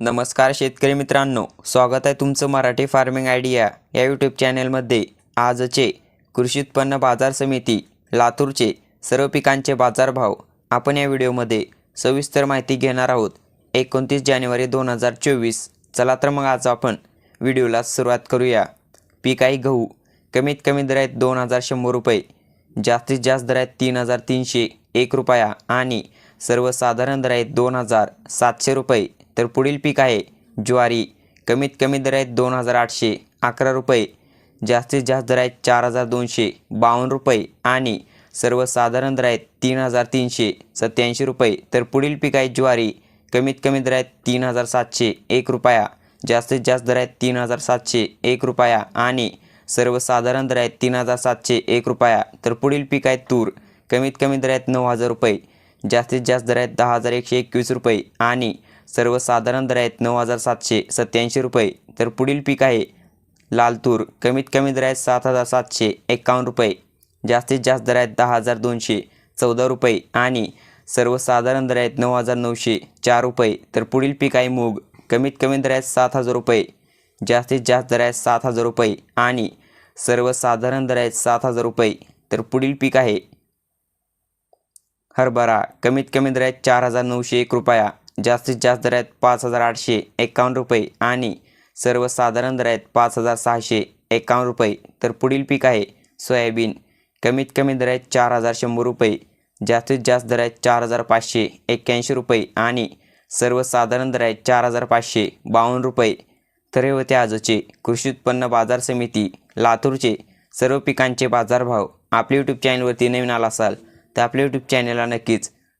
नमस्कार शेतकरी मित्रांनो स्वागत आहे तुमचं मराठी फार्मिंग आयडिया या यूट्यूब चॅनलमध्ये आजचे कृषी उत्पन्न बाजार समिती लातूरचे सर्व पिकांचे बाजारभाव आपण या व्हिडिओमध्ये सविस्तर माहिती घेणार आहोत. एकोणतीस जानेवारी दोन हजार चोवीस. चला तर मग आज आपण व्हिडिओला सुरुवात करूया. पीक आहे गहू कमीत कमी दर आहेत दोन हजार शंभर रुपये जास्तीत जास्त दर आहेत तीन हजार तीनशे एक रुपया आणि सर्वसाधारण दर आहेत दोन हजार सातशे रुपये. तर पुढील पीक आहे ज्वारी. कमीत कमी दर आहेत दोन हजार आठशे अकरा रुपये. जास्तीत जास्त दर आहेत चार हजार दोनशे बावन्न रुपये आणि सर्वसाधारण दर आहेत तीन हजार तीनशे सत्याऐंशी रुपये. तर पुढील पीक आहे ज्वारी. कमीत कमी दर आहेत तीन हजार सातशे एक रुपया. जास्तीत जास्त दर आहेत तीन हजार सातशे एक रुपया आणि सर्वसाधारण दर आहेत तीन हजार सातशे एक रुपया. तर पुढील पीक आहे तूर. कमीत कमी दर आहेत नऊ हजार रुपये. जास्तीत जास्त दर आहेत दहा हजार एकशे एकवीस रुपये आणि सर्वसाधारण दर आहेत नऊ हजार सातशे सत्याऐंशी रुपये. तर पुढील पीक आहे लाल तूर कमीत कमी दर आहेत सात हजार सातशे एकावन्न रुपये. जास्तीत जास्त दर आहेत दहा हजार दोनशे चौदा रुपये. आणि सर्वसाधारण दर आहेत नऊ हजार नऊशे चार रुपये. तर पुढील पीक आहे मूग. कमीत कमी दर आहेत सात हजार रुपये. जास्तीत जास्त दर आहेत सात हजार रुपये. आणि सर्वसाधारण दर आहेत सात हजार रुपये. तर पुढील पीक आहे हरभरा. कमीत कमी दर आहेत चार हजार नऊशे एक रुपया. जास्तीत जास्त दर आहेत पाच हजार आठशे एकावन्न रुपये आणि सर्वसाधारण दर आहेत पाच हजार सहाशे एकावन्न रुपये. तर पुढील पीक आहे सोयाबीन. कमीत कमी दर आहेत चार हजार शंभर रुपये. जास्तीत जास्त दर आहेत चार हजार पाचशे एक्क्याऐंशी रुपये आणि सर्वसाधारण दर आहेत चार हजार पाचशे बावन्न रुपये. तर हे होते आजचे कृषी उत्पन्न बाजार समिती लातूरचे सर्व पिकांचे बाजारभाव. आपल्या यूट्यूब चॅनलवरती नवीन आला असाल तर आपल्या यूट्यूब चॅनलला नक्कीच